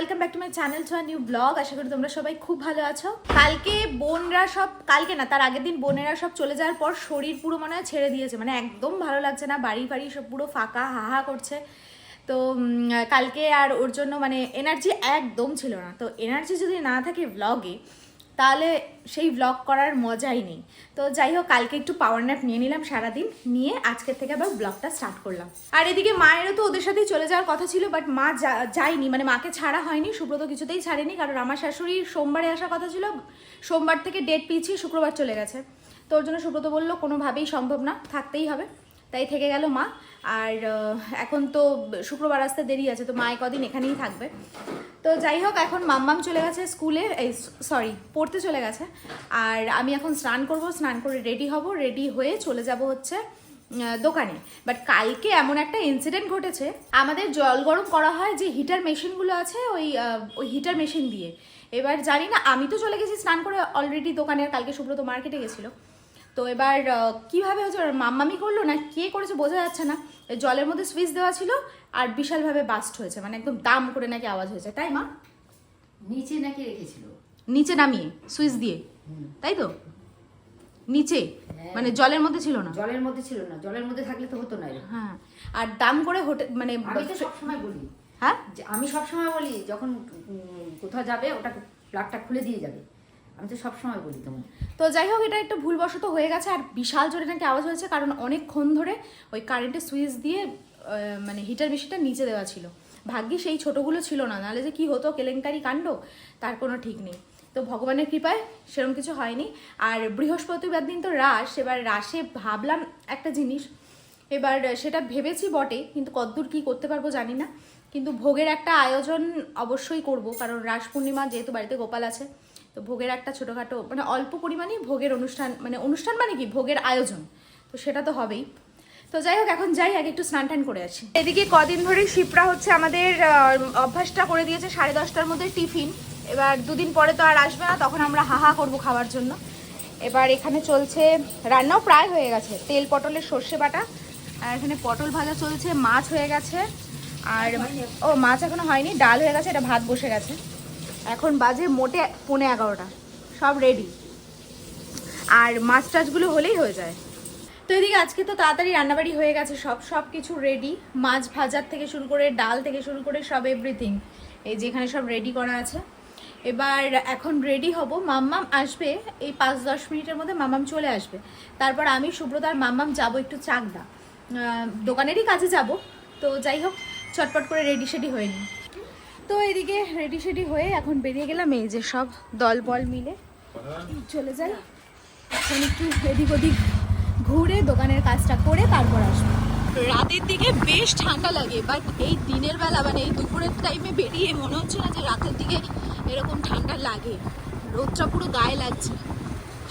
Welcome back to my channel to new blog আশা করি তোমরা সবাই খুব ভালো আছো। কালকে বোনরা সব কালকে না, তার আগের দিন বোনেরা সব চলে যাওয়ার পর শরীর পুরো মনে হয় ছেড়ে দিয়েছে। মানে একদম ভালো লাগছে না, বাড়ি ফাড়ি সব পুরো ফাঁকা হাহা করছে। তো কালকে আর ওর জন্য মানে এনার্জি একদম ছিল না। তো এনার্জি যদি না থাকে ব্লগে তাহলে সেই ব্লগ করার মজাই নেই। তো যাই হোক, কালকে একটু পাওয়ার ন্যাপ নিয়ে নিলাম সারাদিন, নিয়ে আজকের থেকে আবার ব্লগটা স্টার্ট করলাম। আর এদিকে মায়েরও তো ওদের সাথেই চলে যাওয়ার কথা ছিল বাট মা যায়নি মানে মাকে ছাড়া হয়নি, সুব্রত কিছুতেই ছাড়েনি, কারণ আমার শাশুড়ি সোমবারে আসার কথা ছিল, সোমবার থেকে ডেট পিছিয়ে শুক্রবার চলে গেছে। তো ওর জন্য সুব্রত বলল, কোনোভাবেই সম্ভব না, থাকতেই হবে। তাই থেকে গেল মা। আর এখন তো শুক্রবার আসতে দেরি আছে, তো মা কদিন এখানেই থাকবে। তো যাই হোক, এখন মাম্মাম চলে গেছে স্কুলে, এই সরি পড়তে চলে গেছে। আর আমি এখন স্নান করব, স্নান করে রেডি হব রেডি হয়ে চলে যাব হচ্ছে দোকানে। বাট কালকে এমন একটা ইনসিডেন্ট ঘটেছে, আমাদের জল গরম করা হয় যে হিটার মেশিনগুলো আছে, ওই ওই হিটার মেশিন দিয়ে। এবার জানি না, আমি তো চলে গেছি স্নান করে অলরেডি দোকানে, আর কালকে সুব্রত মার্কেটে গেছিল। তো এবার কীভাবে হচ্ছে মাম্মামি করল না কে করেছে বোঝা যাচ্ছে না। জলের মধ্যে সুইচ দেওয়া ছিল আর বিশালভাবে বাস্ট হয়েছে মানে একদম দাম করে নাকি আওয়াজ হয়েছে। তাই মা? নিচে নাকি রেখেছিল? নিচে নামিয়ে সুইচ দিয়ে। তাই তো? নিচে হ্যাঁ। মানে জলের মধ্যে ছিল না? জলের মধ্যে ছিল না। জলের মধ্যে থাকলে তো হতো না। হ্যাঁ। আর দাম করে হোটেল মানে আমি তো সবসময় বলি হ্যাঁ? আমি সবসময় বলি যখন কোথাও যাবে ওটা প্লাগটা খুলে দিয়ে যাবে। আমি তো সবসময় বলি তোমার তো যাই হোক, এটা একটা ভুলবশত হয়ে গেছে আর বিশাল জোরে নাকি আওয়াজ হয়েছে, কারণ অনেকক্ষণ ধরে ওই কারেন্টের সুইচ দিয়ে মানে হিটার মেশিনটা নিচে দেওয়া ছিল। ভাগ্যে সেই ছোটোগুলো ছিল না, নাহলে যে কি হতো, কেলেঙ্কারি কাণ্ড, তার কোনো ঠিক নেই। তো ভগবানের কৃপায় সেরকম কিছু হয়নি। আর বৃহস্পতিবার দিন তো রাস এবার রাসে ভাবলাম একটা জিনিস। এবার সেটা ভেবেছি বটে, কিন্তু কদ্দূর কি করতে পারব জানি না। কিন্তু ভোগের একটা আয়োজন অবশ্যই করব, কারণ রাস পূর্ণিমা যেহেতু বাড়িতে গোপাল আছে তো ভোগের একটা ছোটোখাটো মানে অল্প পরিমাণেই ভোগের অনুষ্ঠান মানে অনুষ্ঠান মানে কি? ভোগের আয়োজন। তো সেটা তো হবেই। তো যাই হোক, এখন যাই, আগে একটু স্নান টান করে আসি। এদিকে কদিন ধরেই শিপরা হচ্ছে আমাদের অভ্যাসটা করে দিয়েছে, সাড়ে দশটার মধ্যে টিফিন। এবার দুদিন পরে তো আর আসবে না, তখন আমরা হাহা করব খাওয়ার জন্য। এবার এখানে চলছে, রান্নাও প্রায় হয়ে গেছে। তেল, পটলের সর্ষে বাটা, আর এখানে পটল ভাজা চলছে, মাছ হয়ে গেছে। আর, ও, মাছ এখনও হয়নি, ডাল হয়ে গেছে, এটা ভাত বসে গেছে। এখন বাজে মোটে পৌনে এগারোটা। সব রেডি আর মাছ টাছগুলো হলেই হয়ে যায়। তো এদিকে আজকে তো তাড়াতাড়ি রান্নাবাড়ি হয়ে গেছে সব সব কিছু রেডি মাছ ভাজার থেকে শুরু করে, ডাল থেকে শুরু করে সব এভরিথিং এই যেখানে সব রেডি করা আছে। এবার এখন রেডি হব। মাম্মাম আসবে, এই পাঁচ দশ মিনিটের মধ্যে মাম্মাম চলে আসবে। তারপর আমি, সুব্রত আর মাম্মাম যাব একটু চাকদা। দোকানেরই কাজে যাব। তো যাই হোক, চটপট করে রেডি সেডি হয়ে নিই। তো এদিকে রেডি সেডি হয়ে এখন বেরিয়ে গেলাম এই যে সব দল বল মিলে চলে যাই। এখন একটু এদিক ওদিক ঘুরে দোকানের কাজটা করে তারপর আসব। রাতের দিকে বেশ ঠান্ডা লাগে বাট এই দিনের বেলা মানে এই দুপুরের টাইমে বেরিয়ে মনে হচ্ছে না যে রাতের দিকে এরকম ঠান্ডা লাগে। রোদটা পুরো গায়ে লাগছে।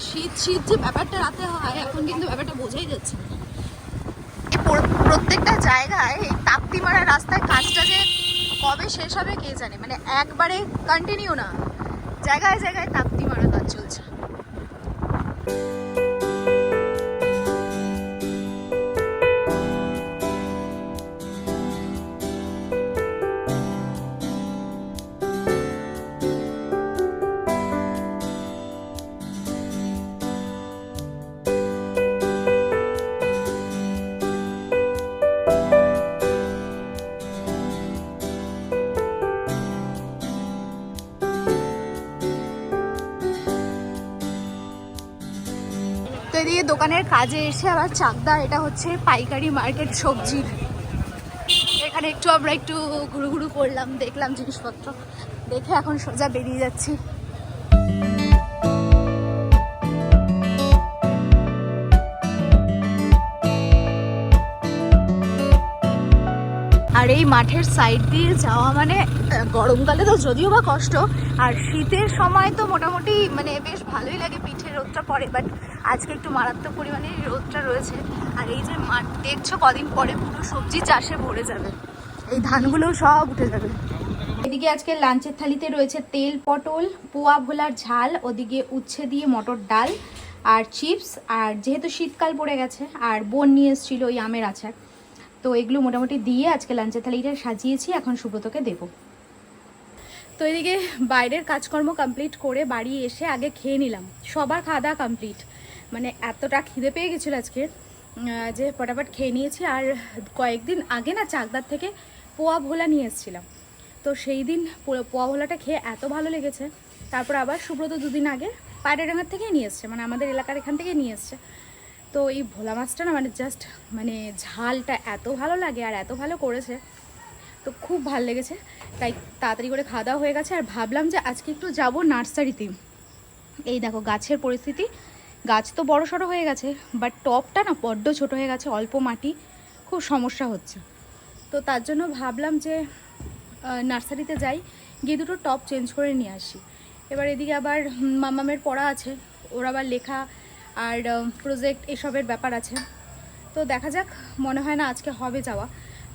শীত শীত যে ব্যাপারটা রাতে হয় এখন কিন্তু ব্যাপারটা বোঝাই যাচ্ছে না। প্রত্যেকটা জায়গায় এই তাপ্তি মারা রাস্তায় কাজটা যে কবে শেষ হবে কে জানে? মানে একবারে কন্টিনিউ না। জায়গায় জায়গায় তাপ্তি মারা কাজ চলছে। দোকানের কাজে এসে আবার চাকদা, এটা হচ্ছে পাইকারি মার্কেট সবজির এখানে একটু আমরা একটু ঘুরু ঘুরু করলাম, দেখলাম জিনিসপত্র। দেখে এখন সোজা বেরিয়ে যাচ্ছি। আর এই মাঠের সাইড দিয়ে যাওয়া মানে গরমকালে তো যদিও বা কষ্ট, আর শীতের সময় তো মোটামুটি মানে বেশ ভালোই লাগে পিঠে রোদটা পড়ে বাট আজকে একটু মারাত্মক পরিমাণে রোদটা রয়েছে। আর এই যে দেখছ কদিন পরে পুরো সবজি চাষে ভরে যাবে। এই ধানগুলো সব উঠে যাবে। এদিকে আজকে লাঞ্চের থালিতে রয়েছে তেল, পটল, পোয়া ভোলার ঝাল, ওদিকে উচ্ছে দিয়ে মটর ডাল আর চিপস। আর যেহেতু শীতকাল পড়ে গেছে, আর বোন নিয়ে এসেছিল ওই আমের আচার, তো এগুলো মোটামুটি দিয়ে আজকে লাঞ্চের থালিটা সাজিয়েছি, এখন সুব্রতকে দেবো। তো এদিকে বাইরের কাজকর্ম কমপ্লিট করে বাড়ি এসে আগে খেয়ে নিলাম। সবার খাওয়া দাওয়া কমপ্লিট মানে এতটা খিদে পেয়ে গেছিল আজকে যে ফটাফট খেয়ে নিয়েছি। আর কয়েকদিন আগে না চাকদার থেকে পোয়া ভোলা নিয়ে এসেছিলাম। তো সেই দিন পোয়া ভোলাটা খেয়ে এত ভালো লেগেছে। তারপর আবার সুব্রত দুদিন আগে পায়রাডাঙ্গার থেকেই নিয়ে এসছে মানে আমাদের এলাকার এখান থেকে নিয়ে এসছে। তো এই ভোলা মাছটা না মানে জাস্ট মানে ঝালটা এত ভালো লাগে আর এত ভালো করেছে। তো খুব ভালো লেগেছে। তাই তাড়াতাড়ি করে খাওয়া দাওয়া হয়ে গেছে। আর ভাবলাম যে আজকে একটু যাব নার্সারিতে। এই দেখো গাছের পরিস্থিতি। গাছ তো বড় সড়ো হয়ে গেছে বাট টপটা না বড্ড ছোট হয়ে গেছে, অল্প মাটি, খুব সমস্যা হচ্ছে। তো তার জন্য ভাবলাম যে নার্সারিতে যাই, গিয়ে দুটো টপ চেঞ্জ করে নিয়ে আসি। এবার এদিকে আবার মামামের পড়া আছে, ওর আবার লেখা আর প্রজেক্ট এসবের ব্যাপার আছে। তো দেখা যাক, মনে হয় না আজকে হবে যাওয়া।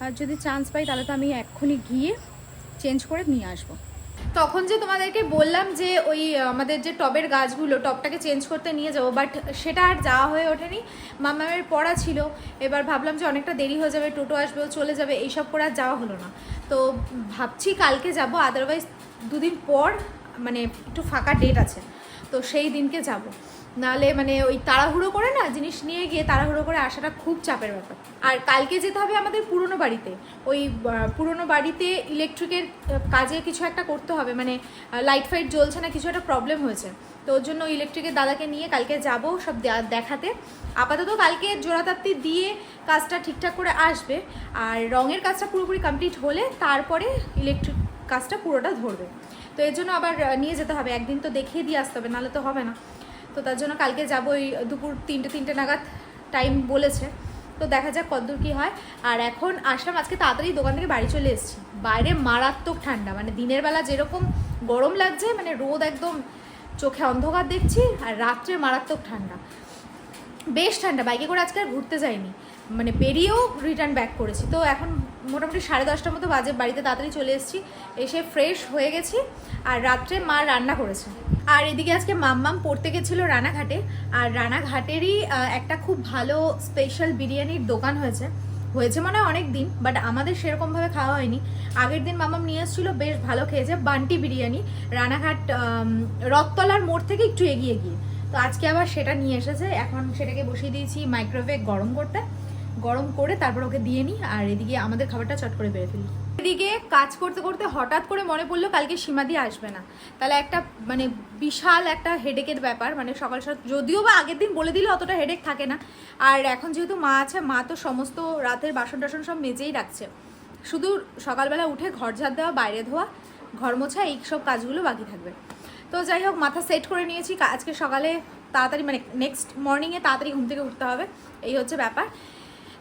আর যদি চান্স পাই, তাহলে তো আমি এক্ষুনি গিয়ে চেঞ্জ করে নিয়ে আসব। তখন যে তোমাদেরকে বললাম যে ওই আমাদের যে টবের গাছগুলো, টবটাকে চেঞ্জ করতে নিয়ে যাব বাট সেটা আর যাওয়া হয়ে ওঠেনি। মামামের পড়া ছিল, এবার ভাবলাম যে অনেকটা দেরি হয়ে যাবে, টোটো আসবে চলে যাবে, এইসব করে আর যাওয়া হলো না। তো ভাবছি কালকে যাব আদারওয়াইজ দুদিন পর মানে একটু ফাঁকা ডেট আছে। তো সেই দিনকে যাব। নাহলে মানে ওই তাড়াহুড়ো করে না জিনিস নিয়ে গিয়ে তাড়াহুড়ো করে আসাটা খুব চাপের ব্যাপার। আর কালকে যেতে হবে আমাদের পুরনো বাড়িতে। ওই পুরনো বাড়িতে ইলেকট্রিকের কাজে কিছু একটা করতে হবে। মানে লাইট ফাইট জ্বলছে না, কিছু একটা প্রবলেম হয়েছে। তো ওর জন্য ইলেকট্রিকের দাদাকে নিয়ে কালকে যাব সব দেখাতে। আপাতত কালকে জোড়াতাপ্তি দিয়ে কাজটা ঠিকঠাক করে আসবে। আর রঙের কাজটা পুরোপুরি কমপ্লিট হলে তারপরে ইলেকট্রিক কাজটা পুরোটা ধরবে। তো এর জন্য আবার নিয়ে যেতে হবে। একদিন তো দেখিয়ে দিয়ে আসতে হবে, নাহলে তো হবে না। তো তার জন্য কালকে যাব ওই দুপুর তিনটে তিনটে নাগাদ টাইম বলেছে। তো দেখা যাক কতদূর কী হয়। আর এখন আসলাম, আজকে তাড়াতাড়ি দোকান থেকে বাড়ি চলে এসেছি। বাইরে মারাত্মক ঠান্ডা মানে দিনের বেলা যেরকম গরম লাগছে মানে রোদ একদম চোখে অন্ধকার দেখছি, আর রাত্রে মারাত্মক ঠান্ডা। বেশ ঠান্ডা, বাইকে করে আজকে আর ঘুরতে যাইনি। মানে বেরিয়েও রিটার্ন ব্যাক করেছি। তো এখন মোটামুটি সাড়ে দশটার মতো বাজে, বাড়িতে তাড়াতাড়ি চলে এসেছি। এসে ফ্রেশ হয়ে গেছি আর রাত্রে মা রান্না করেছে। আর এদিকে আজকে মাম্মাম পড়তে গেছিল রানাঘাটে। আর রানাঘাটেরই একটা খুব ভালো স্পেশাল বিরিয়ানির দোকান হয়েছে। হয়েছে মনে হয় অনেক দিন বাট আমাদের সেরকমভাবে খাওয়া হয়নি। আগের দিন মামাম নিয়ে এসেছিল, বেশ ভালো খেয়েছে, বান্টি বিরিয়ানি। রানাঘাট রথতলার মোড় থেকে একটু এগিয়ে গিয়ে। তো আজকে আবার সেটা নিয়ে এসেছে। এখন সেটাকে বসিয়ে দিয়েছি মাইক্রোওয়েভ গরম করতে। গরম করে তারপর ওকে দিয়ে নিই আর এদিকে আমাদের খাবারটা চট করে বেড়ে ফেলি। এদিকে কাজ করতে করতে হঠাৎ করে মনে পড়ল কালকে সীমাদি আসবে না। তাহলে একটা মানে বিশাল একটা হেডেকের ব্যাপার মানে সকাল সকাল, যদিও বা আগের দিন বলে দিলে অতটা হেডেক থাকে না। আর এখন যেহেতু মা আছে, মা তো সমস্ত রাতের বাসন টাসন সব মেজেই রাখছে। শুধু সকালবেলা উঠে ঘর ঝাড় দেওয়া, বাইরে ধোয়া, ঘর মোছা, এই সব কাজগুলো বাকি থাকবে। তো যাই হোক, মাথা সেট করে নিয়েছি। আজকে সকালে তাড়াতাড়ি মানে নেক্সট মর্নিংয়ে তাড়াতাড়ি ঘুম থেকে উঠতে হবে। এই হচ্ছে ব্যাপার।